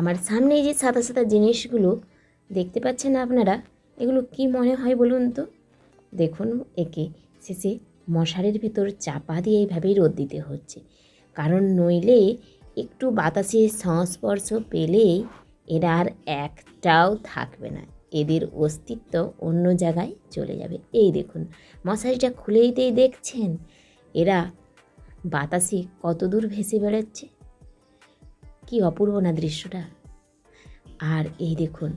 আমার সামনে যে সাদা সাদা জিনিসগুলো দেখতে পাচ্ছেন আপনারা, এগুলো কি মনে হয় বলুন তো? দেখুন একে, শেষে মশারির ভিতর চাপা দিয়ে এইভাবেই রোদ দিতে হচ্ছে। কারণ নইলে একটু বাতাসের সংস্পর্শ পেলেই এরা আর একটাও থাকবে না। এদের অস্তিত্ব অন্য জায়গায় চলে যাবে। এই দেখুন, মশারিটা খুলেইতেই দেখছেন। এরা বাতাসে কত দূর ভেসে বেড়াচ্ছে? কি অপূর্ব না দৃশ্যটা? আর এই দেখুন,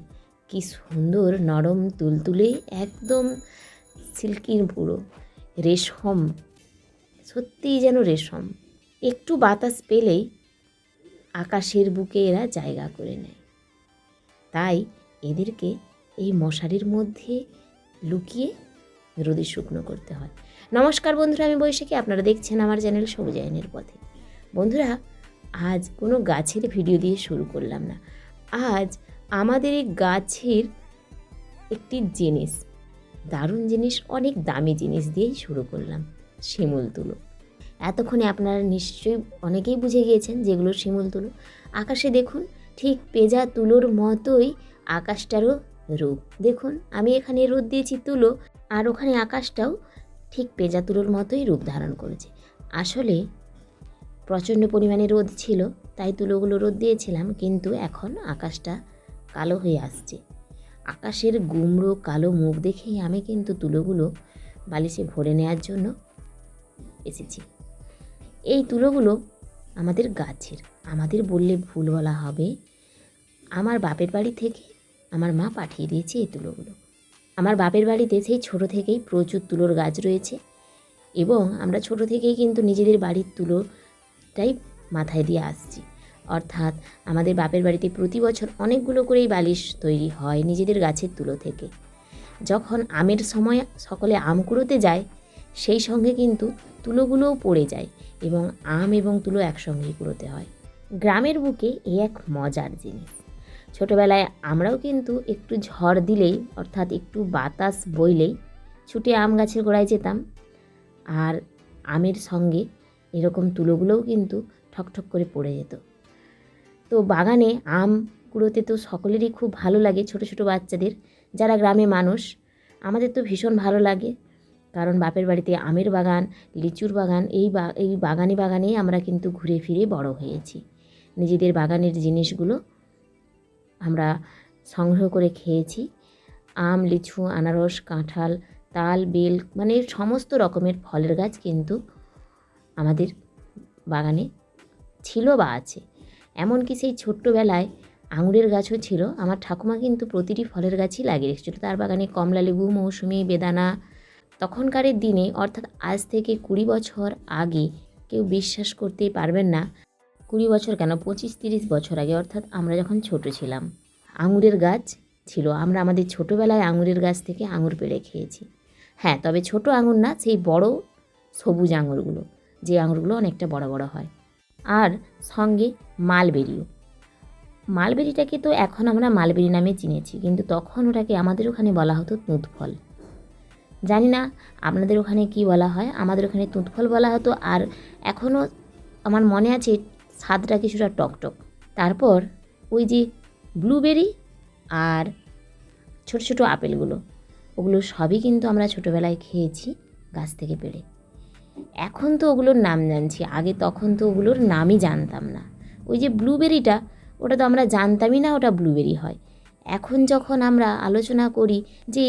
কি সুন্দর নরম তুলতুলে, একদম সিল্কির পুরো রেশম, সত্যিই যেন রেশম। একটু বাতাস পেলেই আকাশের বুকে এরা জায়গা করে নেয়। তাই এদেরকে এই মশারির মধ্যে লুকিয়ে রোদে শুকনো করতে হয়। নমস্কার বন্ধুরা, আমি বৈশাখী। আপনারা দেখছেন আমার চ্যানেল সবুজ আইনের পথে। বন্ধুরা আজ কোনো গাছের ভিডিও দিয়ে শুরু করলাম না। আজ আমাদের এই গাছের একটি জিনিস, দারুণ জিনিস, অনেক দামি জিনিস দিয়েই শুরু করলাম, শিমুল তুলো। এতক্ষণে আপনারা নিশ্চয়ই অনেকেই বুঝে গিয়েছেন যেগুলো শিমুল তুলো। আকাশে দেখুন, ঠিক পেজা তুলোর মতোই আকাশটারও রূপ। দেখুন, আমি এখানে রোদ দিয়েছি তুলো, আর ওখানে আকাশটাও ঠিক পেজা তুলোর মতোই রূপ ধারণ করেছে। আসলে প্রচণ্ড পরিমাণে রোদ ছিল, তাই তুলোগুলো রোদ দিয়েছিলাম, কিন্তু এখন আকাশটা কালো হয়ে আসছে। আকাশের গুমড়ো কালো মুখ দেখেই আমি কিন্তু তুলোগুলো বালিশে ভরে নেওয়ার জন্য এসেছি। এই তুলোগুলো আমাদের গাছের, আমাদের বললে ভুল বলা হবে, আমার বাপের বাড়ি থেকে আমার মা পাঠিয়ে দিয়েছে এই তুলোগুলো। আমার বাপের বাড়িতে সেই ছোট থেকেই প্রচুর তুলোর গাছ রয়েছে এবং আমরা ছোট থেকেই কিন্তু নিজেদের বাড়ির তুলোটাই মাথায় দিয়ে আসছি। অর্থাৎ আমাদের বাপের বাড়িতে প্রতি বছর অনেকগুলো করেই বালিশ তৈরি হয় নিজেদের গাছের তুলো থেকে। যখন আমের সময় সকলে আম কুড়োতে যায়, সেই সঙ্গে কিন্তু তুলোগুলোও পড়ে যায় এবং আম এবং তুলো একসঙ্গেই কুড়োতে হয়। গ্রামের বুকে এই এক মজার জিনিস। ছোটোবেলায় আমরাও কিন্তু একটু ঝড় দিলেই, অর্থাৎ একটু বাতাস বইলেই, ছুটে আম গাছের গোড়ায় যেতাম। আর আমের সঙ্গে এরকম তুলোগুলোও কিন্তু ঠকঠক করে পড়ে যেত। তো বাগানে আম কুড়োতে তো সকলেরই খুব ভালো লাগে ছোট ছোট বাচ্চাদের। যারা গ্রামে মানুষ, আমাদের তো ভীষণ ভালো লাগে। কারণ বাপের বাড়িতে আমের বাগান, লিচুর বাগান, এই বা, এই বাগানে বাগানেই আমরা কিন্তু ঘুরে ফিরে বড় হয়েছি। নিজেদের বাগানের জিনিসগুলো আমরা সংগ্রহ করে খেয়েছি। আম, লিচু, আনারস, কাঁঠাল, তাল, বেল মানে সমস্ত রকমের ফলের গাছ কিন্তু আমাদের বাগানে ছিল বা আছে। এমনকি সেই ছোট্টবেলায় আঙুরের গাছও ছিল। আমার ঠাকুমা কিন্তু প্রতিটি ফলের গাছই লাগিয়ে রেখেছিল। তার বাগানে কমলা, লেবু, মৌসুমি, বেদানা। তখনকারের দিনে, অর্থাৎ আজ থেকে কুড়ি বছর আগে, কেউ বিশ্বাস করতেই পারবেন না কুড়ি বছর কেন? পঁচিশ, তিরিশ বছর আগে, অর্থাৎ আমরা যখন ছোট ছিলাম, আঙুরের গাছ ছিল। আমরা আমাদের ছোটোবেলায় আঙুরের গাছ থেকে আঙুর পেড়ে খেয়েছি। হ্যাঁ তবে ছোট আঙুর না, সেই বড় সবুজ আঙুরগুলো। যে আঙুরগুলো অনেকটা বড় বড় হয়। আর সঙ্গে মালবেরিও। মালবেরিটাকে তো এখন আমরা মালবেরি নামে চিনেছি, কিন্তু তখন ওটাকে আমাদের ওখানে বলা হতো তুঁত ফল জানি না আপনাদের ওখানে কি বলা হয়, আমাদের ওখানে তুঁত ফল বলা হতো, আর এখনও আমার মনে আছে স্বাদটা কিছুটা টকটক। তারপর ওই যে ব্লুবেরি আর ছোট ছোট আপেলগুলো, ওগুলো সবই কিন্তু আমরা ছোটোবেলায় খেয়েছি গাছ থেকে পেড়ে। এখন তো ওগুলোর নাম জানছি, আগে তখন তো ওগুলোর নামই জানতাম না। ওই যে ব্লুবেরিটা ওটা তো আমরা জানতামই না ওটা ব্লুবেরি হয়। এখন যখন আমরা আলোচনা করি যে,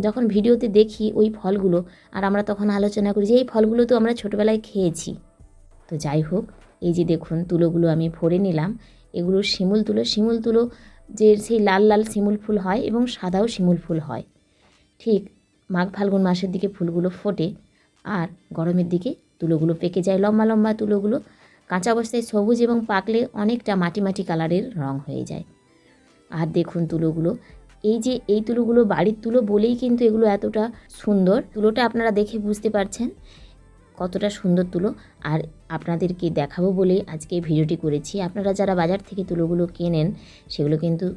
যখন ভিডিওতে দেখি ওই ফলগুলো, আর আমরা তখন আলোচনা করি যে, এই ফলগুলো তো আমরা ছোটোবেলায় খেয়েছি। তো যাই হোক, এই যে দেখুন তুলোগুলো আমি ভরে নিলাম। এগুলো শিমুল তুলো শিমুল তুলো যে সেই লাল লাল শিমুল ফুল হয় এবং সাদাও শিমুল ফুল হয়। ঠিক মাঘ ফাল্গুন মাসের দিকে ফুলগুলো ফোটে। আর গরমের দিকে তুলোগুলো পেকে যায়, লম্বা লম্বা তুলোগুলো। কাঁচা অবস্থায় সবুজ এবং পাকলে অনেকটা মাটি মাটি কালারের রং হয়ে যায়। আর দেখুন তুলোগুলো, এই যে এই তুলোগুলো বাড়ির তুলো বলেই কিন্তু এগুলো এতটা সুন্দর। তুলোটা আপনারা দেখে বুঝতে পারছেন কতটা সুন্দর তুলো। আর আপনাদেরকে দেখাবো বলেই আজকে ভিডিওটি করেছি। আপনারা যারা বাজার থেকে তুলোগুলো কেনেন, সেগুলো কিন্তু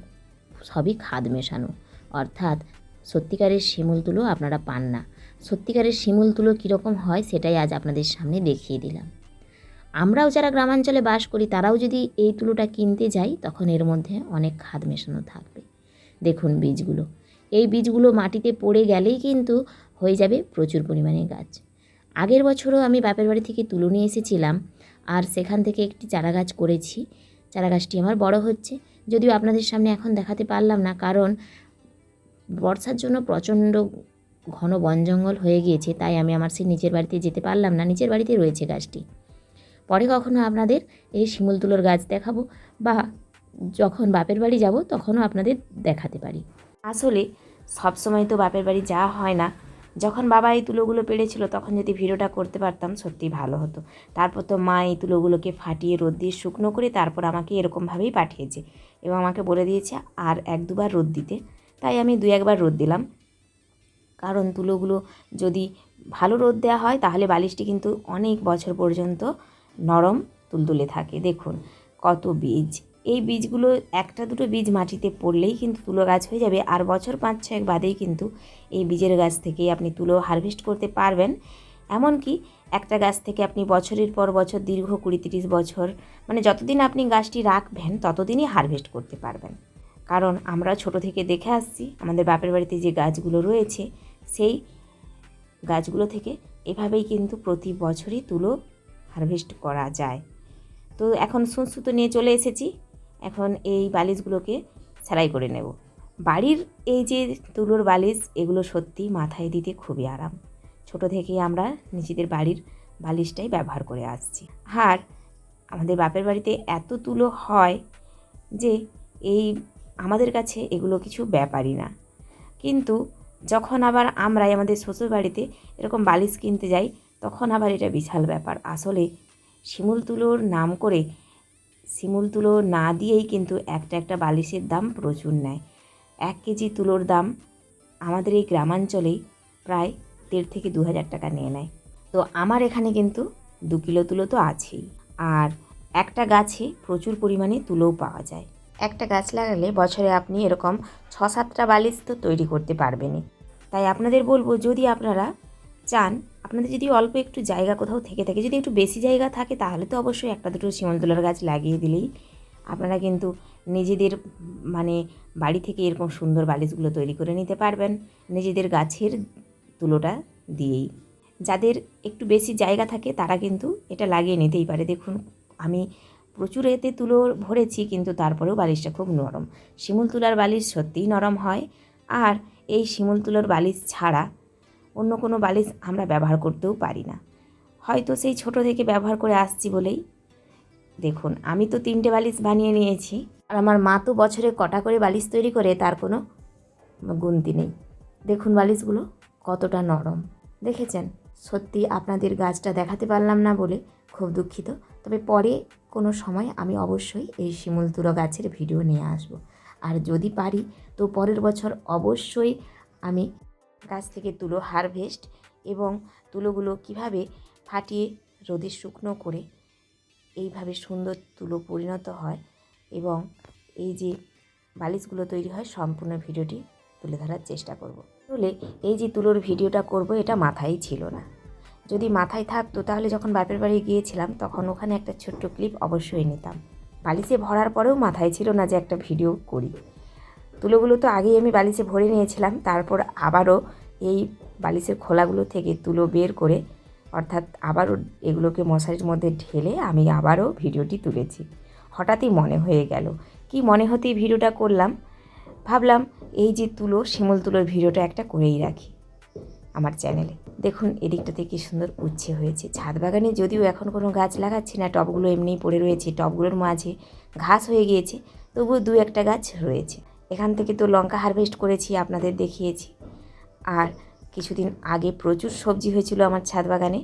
সবই খাদ মেশানো। অর্থাৎ সত্যিকারের শিমুল তুলো আপনারা পান না। সত্যিকারের শিমুল তুলো কীরকম হয় সেটাই আজ আপনাদের সামনে দেখিয়ে দিলাম। আমরাও যারা গ্রামাঞ্চলে বাস করি, তারাও যদি এই তুলোটা কিনতে যাই, তখন এর মধ্যে অনেক খাদ মেশানো থাকবে। দেখুন বীজগুলো। এই বীজগুলো মাটিতে পড়ে গেলেই কিন্তু হয়ে যাবে প্রচুর পরিমাণে গাছ। আগের বছরও আমি বাপের বাড়ি থেকে তুলো নিয়ে এসেছিলাম, আর সেখান থেকে একটি চারা গাছ করেছি। চারা গাছটি আমার বড় হচ্ছে। যদিও আপনাদের সামনে এখন দেখাতে পারলাম না, কারণ বর্ষার জন্য প্রচণ্ড ঘন বন জঙ্গল হয়ে গিয়েছে, তাই আমি আমার সেই নিচের বাড়িতে যেতে পারলাম না নিচের বাড়িতে রয়েছে গাছটি। পরে কখনো আপনাদের এই শিমুল তুলোর গাছ দেখাবো বা যখন বাপের বাড়ি যাব তখনও আপনাদের দেখাতে পারি। আসলে সবসময় তো বাপের বাড়ি যাওয়া হয় না। যখন বাবা এই তুলোগুলো পেড়েছিল তখন যদি ভিডিওটা করতে পারতাম সত্যিই ভালো হতো। তারপর তো মা এই তুলোগুলোকে ফাটিয়ে রোদ দিয়ে শুকনো করে তারপর আমাকে এরকমভাবেই পাঠিয়েছে এবং আমাকে বলে দিয়েছে, আর এক দুবার রোদ দিতে। তাই আমি দু একবার রোদ দিলাম। কারণ তুলোগুলো যদি ভালো রোদ দেওয়া হয়, তাহলে বালিশটি কিন্তু অনেক বছর পর্যন্ত নরম তুলতুলে থাকে। দেখুন কত বীজ। এই বীজগুলো একটা দুটো বীজ মাটিতে পড়লেই কিন্তু তুলো গাছ হয়ে যাবে। আর বছর পাঁচ ছয়েক বাদেই কিন্তু এই বীজের গাছ থেকেই আপনি তুলো হারভেস্ট করতে পারবেন। এমনকি একটা গাছ থেকে আপনি বছরের পর বছর, দীর্ঘ কুড়ি তিরিশ বছর মানে যতদিন আপনি গাছটি রাখবেন, ততদিনই হারভেস্ট করতে পারবেন। কারণ আমরা ছোট থেকে দেখে আসছি, আমাদের বাপের বাড়িতে যে গাছগুলো রয়েছে সেই গাছগুলো থেকে এভাবেই কিন্তু প্রতি বছরই তুলো হারভেস্ট করা যায়। তো এখন সুতো নিয়ে চলে এসেছি। এখন এই বালিশগুলোকে সেলাই করে নেব। বাড়ির এই যে তুলোর বালিশ, এগুলো সত্যি মাথায় দিতে খুবই আরাম। ছোট থেকেই আমরা নিজেদের বাড়ির বালিশটাই ব্যবহার করে আসছি। আর আমাদের বাপের বাড়িতে এত তুলো হয় যে এই আমাদের কাছে এগুলো কিছু ব্যাপারই না। কিন্তু যখন আবার আমরাই আমাদের শ্বশুর বাড়িতে এরকম বালিশ কিনতে যাই, তখন আবার এটা বিশাল ব্যাপার। আসলে শিমুল তুলোর নাম করে শিমুল তুলো না দিয়েই কিন্তু একটা একটা বালিশের দাম প্রচুর নেয়। এক কেজি তুলোর দাম আমাদের এই গ্রামাঞ্চলেই প্রায় দেড় থেকে দু হাজার টাকা নিয়ে নেয়। তো আমার এখানে কিন্তু দু কিলো তুলো তো আছেই। আর একটা গাছে প্রচুর পরিমাণে তুলোও পাওয়া যায়। একটা গাছ লাগালে বছরে আপনি এরকম ছ সাতটা বালিশ তো তৈরি করতে পারবেনই। তাই আপনাদের বলব, যদি আপনারা চান, আপনাদের যদি অল্প একটু জায়গা কোথাও থেকে থাকে, যদি একটু বেশি জায়গা থাকে, তাহলে তো অবশ্যই একটা দুটো শিমলতলার গাছ লাগিয়ে দিলেই আপনারা কিন্তু নিজেদের মানে বাড়ি থেকে এরকম সুন্দর বালিশগুলো তৈরি করে নিতে পারবেন, নিজেদের গাছের তুলোটা দিয়েই। যাদের একটু বেশি জায়গা থাকে, তারা কিন্তু এটা লাগিয়ে নিতেই পারে। দেখুন, আমি প্রচুর এতে তুলো ভরেছি, কিন্তু তারপরেও বালিশটা খুব নরম। শিমুল তুলার বালিশ সত্যিই নরম হয়। আর এই শিমুল তুলোর বালিশ ছাড়া অন্য কোনো বালিশ আমরা ব্যবহার করতেও পারি না। হয়তো সেই ছোট থেকে ব্যবহার করে আসছি বলেই। দেখুন, আমি তো তিনটে বালিশ বানিয়ে নিয়েছি। আর আমার মা তো বছরে কটা করে বালিশ তৈরি করে, তার কোনো গুনতি নেই। দেখুন বালিশগুলো কতটা নরম। দেখেছেন? সত্যি আপনাদের গাছটা দেখাতে পারলাম না বলে খুব দুঃখিত। তবে পরে কোনো সময় আমি অবশ্যই এই শিমুল তুলো গাছের ভিডিও নিয়ে আসব। আর যদি পারি, তো পরের বছর অবশ্যই আমি গাছ থেকে তুলো হারভেস্ট এবং তুলোগুলো কীভাবে ফাটিয়ে রোদে শুকনো করে এইভাবে সুন্দর তুলো পরিণত হয় এবং এই যে বালিশগুলো তৈরি হয়, সম্পূর্ণ ভিডিওটি তুলে ধরার চেষ্টা করব। তাহলে এই যে তুলোর ভিডিওটা করব, এটা মাথায় ছিল না। যদি মাথায় থাকতো তাহলে যখন বাপের বাড়ি গিয়েছিলাম, তখন ওখানে একটা ছোট্ট ক্লিপ অবশ্যই নিতাম। বালিশে ভরার পরেও মাথায় ছিল না যে একটা ভিডিও করি। তুলোগুলো তো আগেই আমি বালিশে ভরে নিয়েছিলাম, তারপর আবারও এই বালিশের খোলাগুলো থেকে তুলো বের করে, অর্থাৎ আবারও এগুলোকে মশারির মধ্যে ঢেলে আমি আবারও ভিডিওটি তুলেছি। হঠাৎই মনে হয়ে গেল, কি মনে হতেই ভিডিওটা করলাম? ভাবলাম এই যে তুলো, শিমুল তুলোর ভিডিওটা একটা করেই রাখি। আমার চ্যানেলে। দেখুন এদিকটাতে কি সুন্দর উচ্ছে হয়েছে। ছাদ বাগানে যদিও এখন কোনো গাছ লাগাচ্ছি না, টবগুলো এমনিই পড়ে রয়েছে। টবগুলোর মাঝে ঘাস হয়ে গিয়েছে, তবুও দু একটা গাছ রয়েছে। এখান থেকে তো লঙ্কা হারভেস্ট করেছি, আপনাদের দেখিয়েছি। আর কিছুদিন আগে প্রচুর সবজি হয়েছিল আমার ছাদ বাগানে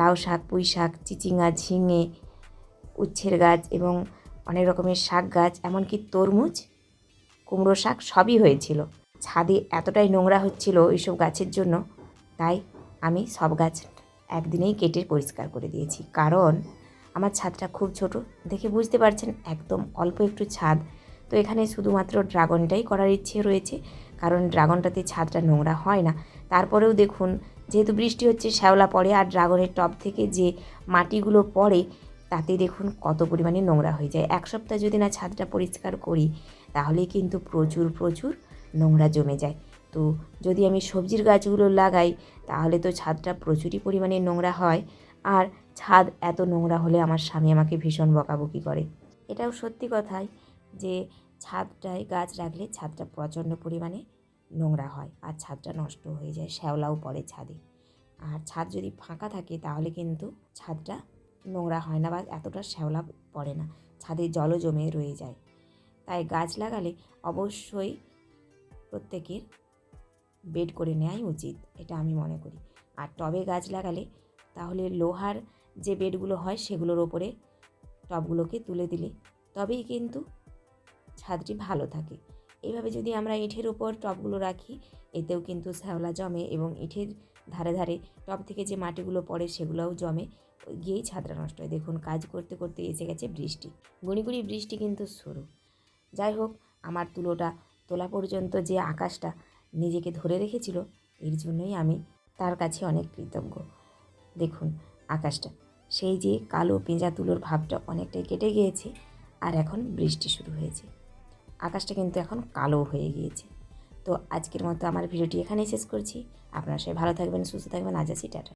লাউ শাক, পুঁই শাক, চিচিঙ্গা, ঝিঙে, উচ্ছের গাছ এবং অনেক রকমের শাক গাছ, এমনকি তরমুজ, কুমড়ো শাক সবই হয়েছিল। ছাদে এতটাই নোংরা হচ্ছিল এইসব গাছের জন্য, তাই আমি সব গাছ একদিনেই কেটে পরিষ্কার করে দিয়েছি। কারণ আমার ছাদটা খুব ছোট, দেখে বুঝতে পারছেন একদম অল্প একটু ছাদ। তো এখানে শুধুমাত্র ড্রাগনটাই করার ইচ্ছে রয়েছে, কারণ ড্রাগনটাতে ছাদটা নোংরা হয় না। তারপরেও দেখুন, যেহেতু বৃষ্টি হচ্ছে, শ্যাওলা পড়ে আর ড্রাগনের টব থেকে যে মাটিগুলো পড়ে, তাতে দেখুন কত পরিমাণে নোংরা হয়ে যায়। এক সপ্তাহ যদি না ছাদটা পরিষ্কার করি, তাহলে কিন্তু প্রচুর প্রচুর নোংরা জমে যায়। তো যদি আমি সবজির গাছগুলো লাগাই, তাহলে তো ছাদটা প্রচুরই পরিমাণে নোংরা হয়। আর ছাদ এত নোংরা হলে আমার স্বামী আমাকে ভীষণ বকাবকি করে। এটাও সত্যি কথাই যে ছাদটায় গাছ রাখলে ছাদটা প্রচণ্ড পরিমাণে নোংরা হয় আর ছাদটা নষ্ট হয়ে যায়, শ্যাওলাও পড়ে ছাদে। আর ছাদ যদি ফাঁকা থাকে, তাহলে কিন্তু ছাদটা নোংরা হয় না বা এতটা শ্যাওলা পড়ে না। ছাদে জলও জমে রয়ে যায়। তাই গাছ লাগালে অবশ্যই প্রত্যেকের বেড করে নেওয়াই উচিত, এটা আমি মনে করি। আর টবে গাছ লাগালে তাহলে লোহার যে বেডগুলো হয় সেগুলোর ওপরে টবগুলোকে তুলে দিলে তবেই কিন্তু ছাদটি ভালো থাকে। এইভাবে যদি আমরা ইটের ওপর টবগুলো রাখি, এতেও কিন্তু শ্যাওলা জমে এবং ইটের ধারে ধারে টব থেকে যে মাটিগুলো পড়ে সেগুলোও জমে, গিয়েই ছাদটা নষ্ট হয়। দেখুন, কাজ করতে করতে এসে গেছে বৃষ্টি গুঁড়ি বৃষ্টি কিন্তু শুরু। যাই হোক, আমার তুলোটা তোলা পর্যন্ত যে আকাশটা নিজেকে ধরে রেখেছিল, এর জন্যই আমি তার কাছে অনেক কৃতজ্ঞ। দেখুন, আকাশটা, সেই যে কালো পেঁজা তুলোর ভাবটা অনেকটাই কেটে গিয়েছে আর এখন বৃষ্টি শুরু হয়েছে। আকাশটা কিন্তু এখন কালো হয়ে গিয়েছে। তো আজকের মতো আমার ভিডিওটি এখানেই শেষ করছি। আপনারা সবাই ভালো থাকবেন, সুস্থ থাকবেন। আজ আসি, টাটা।